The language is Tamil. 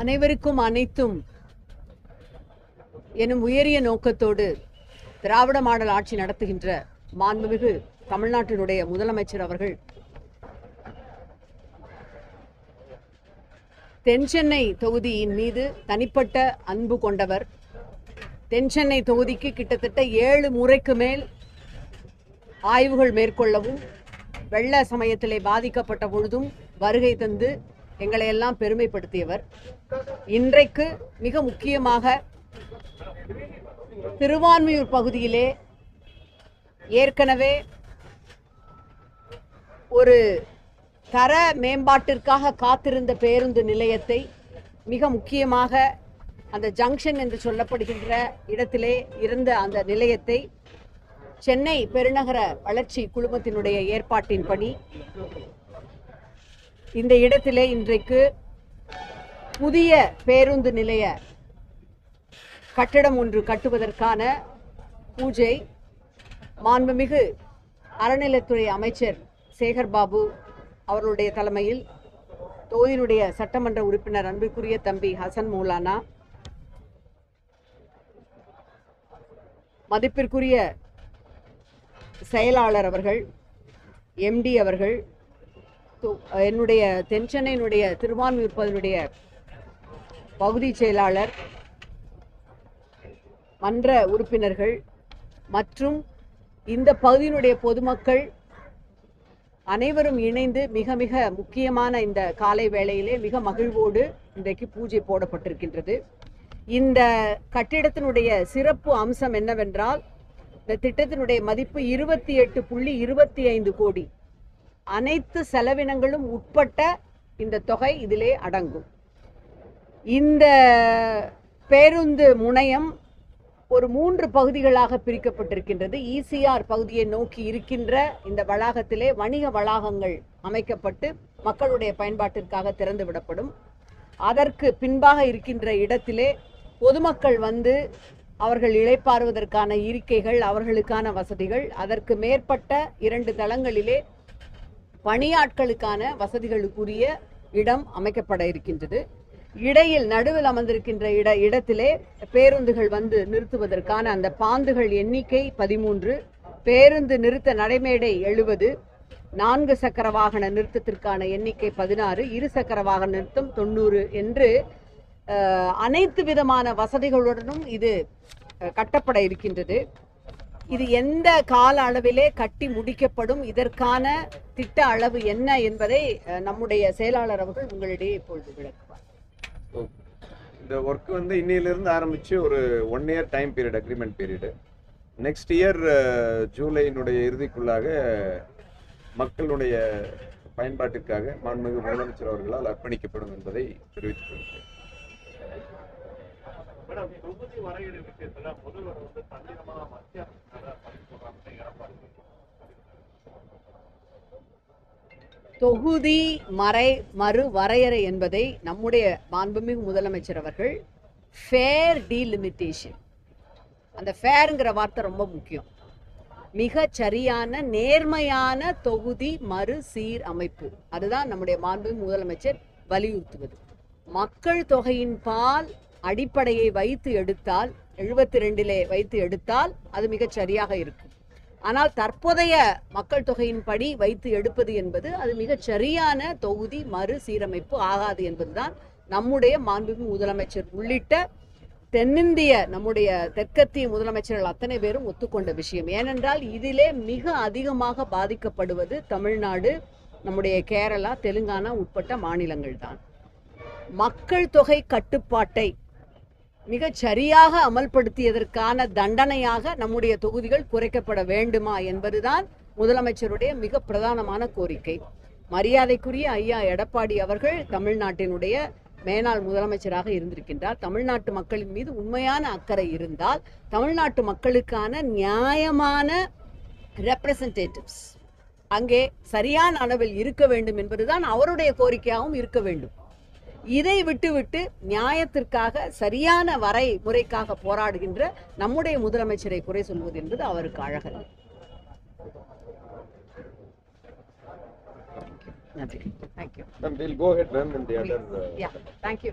அனைவருக்கும் அனைத்தும் எனும் உயரிய நோக்கத்தோடு திராவிட மாடல் ஆட்சி நடத்துகின்ற மாண்புமிகு தமிழ்நாட்டினுடைய முதலமைச்சர் அவர்கள் தென்சென்னை தொகுதியின் மீது தனிப்பட்ட அன்பு கொண்டவர். தென்சென்னை தொகுதிக்கு கிட்டத்தட்ட ஏழு முறைக்கு மேல் ஆய்வுகள் மேற்கொள்ளவும் வெள்ள சமயத்திலே பாதிக்கப்பட்ட பொழுதும் வருகை தந்து எங்களை எல்லாம் பெருமைப்படுத்தியவர். இன்றைக்கு மிக முக்கியமாக திருவான்மையூர் பகுதியிலே ஏற்கனவே ஒரு தர மேம்பாட்டிற்காக காத்திருந்த பேருந்து நிலையத்தை மிக முக்கியமாக அந்த ஜங்ஷன் என்று சொல்லப்படுகின்ற இடத்திலே இருந்த அந்த நிலையத்தை சென்னை பெருநகர வளர்ச்சி குழுமத்தினுடைய ஏற்பாட்டின்படி இந்த இடத்திலே இன்றைக்கு புதிய பேருந்து நிலைய கட்டடம் ஒன்று கட்டுவதற்கான பூஜை மாண்புமிகு அறநிலைத்துறை அமைச்சர் சேகர் பாபு அவர்களுடைய தலைமையில் தோயினுடைய சட்டமன்ற உறுப்பினர் அன்புக்குரிய தம்பி ஹசன் மூலானா மதிப்பிற்குரிய செயலாளர் அவர்கள் எம்டி அவர்கள் என்னுடைய தென்சென்னையினுடைய திருவான்மியூர் பகுதி செயலாளர் மன்ற உறுப்பினர்கள் மற்றும் இந்த பகுதியினுடைய பொதுமக்கள் அனைவரும் இணைந்து மிக மிக முக்கியமான இந்த காலை வேளையிலே மிக மகிழ்வோடு இன்றைக்கு பூஜை போடப்பட்டிருக்கின்றது. இந்த கட்டிடத்தினுடைய சிறப்பு அம்சம் என்னவென்றால் இந்த திட்டத்தினுடைய மதிப்பு இருபத்தி எட்டு புள்ளி இருபத்தி ஐந்து கோடி. அனைத்து செலவினங்களும் உட்பட்ட இந்த தொகை இதிலே அடங்கும். இந்த பேருந்து முனையம் ஒரு மூன்று பகுதிகளாக பிரிக்கப்பட்டிருக்கின்றது. இசிஆர் பகுதியை நோக்கி இருக்கின்ற இந்த வளாகத்திலே வணிக வளாகங்கள் அமைக்கப்பட்டு மக்களுடைய பயன்பாட்டிற்காக திறந்து விடப்படும். அதற்கு பின்பாக இருக்கின்ற இடத்திலே பொதுமக்கள் வந்து அவர்கள் இழைப்பாறுவதற்கான இருக்கைகள் அவர்களுக்கான வசதிகள் அதற்கு மேற்பட்ட இரண்டு தளங்களிலே பணியாட்களுக்கான வசதிகளுக்குரிய இடம் அமைக்கப்பட இருக்கின்றது. இடையில் நடுவில் அமர்ந்திருக்கின்ற இட இடத்திலே பேருந்துகள் வந்து நிறுத்துவதற்கான அந்த பாந்துகள் எண்ணிக்கை பதிமூன்று. பேருந்து நிறுத்த நடைமேடை எழுபது நான்கு சக்கர வாகன நிறுத்தத்திற்கான எண்ணிக்கை பதினாறு. இரு சக்கர வாகன நிறுத்தம் தொண்ணூறு என்று அனைத்து விதமான வசதிகளுடனும் இது கட்டப்பட இருக்கின்றது. இது எந்த கால அளவிலே கட்டி முடிக்கப்படும்? இதற்கான திட்ட அளவு என்ன என்பதை நம்முடைய செயலாளர் அவர்கள் உங்களிடையே இப்பொழுது விளக்குவார். இந்த ஒர்க் வந்து இன்னையிலிருந்து ஆரம்பிச்சு ஒரு one year time period agreement period next year ஜூலையினுடைய இறுதிக்குள்ளாக மக்களுடைய பயன்பாட்டிற்காக மாண்புமிகு முதலமைச்சர் அவர்களால் அர்ப்பணிக்கப்படும் என்பதை தெரிவித்துக் கொள்கிறேன். மேடம் தொகுதி வரையறை விஷயத்துல முதல்வர் வந்து தந்திரமா மத்திய போடுறாங்க எடப்பாடி தொகுதி மறை மறு வரையறை என்பதை நம்முடைய மாண்புமிகு முதலமைச்சர் அவர்கள் ஃபேர் டீலிமிட்டேஷன் அந்த ஃபேருங்கிற வார்த்தை ரொம்ப முக்கியம். மிக சரியான நேர்மையான தொகுதி மறு சீர் அமைப்பு அதுதான் நம்முடைய மாண்புமிகு முதலமைச்சர் வலியுறுத்துவது. மக்கள் தொகையின் பால் அடிப்படையை வைத்து எடுத்தால் எழுபத்தி ரெண்டிலே வைத்து எடுத்தால் அது மிகச் சரியாக இருக்கும். ஆனால் தற்போதைய மக்கள் தொகையின்படி வைத்து எடுப்பது என்பது அது மிகச் சரியான தொகுதி மறு சீரமைப்பு ஆகாது என்பதுதான் நம்முடைய மாண்புமிகு முதலமைச்சர். உள்ளிட்ட தென்னிந்திய நம்முடைய தெற்கத்திய முதலமைச்சர்கள் அத்தனை பேரும் ஒத்துக்கொண்ட விஷயம். ஏனென்றால் இதிலே மிக அதிகமாக பாதிக்கப்படுவது தமிழ்நாடு நம்முடைய கேரளா தெலுங்கானா உட்பட்ட மாநிலங்கள் தான் மக்கள் தொகை கட்டுப்பாட்டை மிகச் சரியாக அமல்படுத்தியதற்கான தண்டனையாக நம்முடைய தொகுதிகள் குறைக்கப்பட வேண்டுமா என்பதுதான் முதலமைச்சருடைய மிக பிரதானமான கோரிக்கை. மரியாதைக்குரிய ஐயா எடப்பாடி அவர்கள் தமிழ்நாட்டினுடைய மேனாள் முதலமைச்சராக இருந்திருக்கின்றார். தமிழ்நாட்டு மக்களின் மீது உண்மையான அக்கறை இருந்தால் தமிழ்நாட்டு மக்களுக்கான நியாயமான ரெப்ரசன்டேட்டிவ்ஸ் அங்கே சரியான அளவில் இருக்க வேண்டும் என்பதுதான் அவருடைய கோரிக்கையாகவும் இருக்க வேண்டும். இதை விட்டுவிட்டு நியாயத்திற்காக சரியான வரை முறைக்காக போராடுகின்ற நம்முடைய முதலமைச்சரை குறை சொல்வது என்பது அவருக்கு அழகல்ல. நன்றி. தேங்க்யூ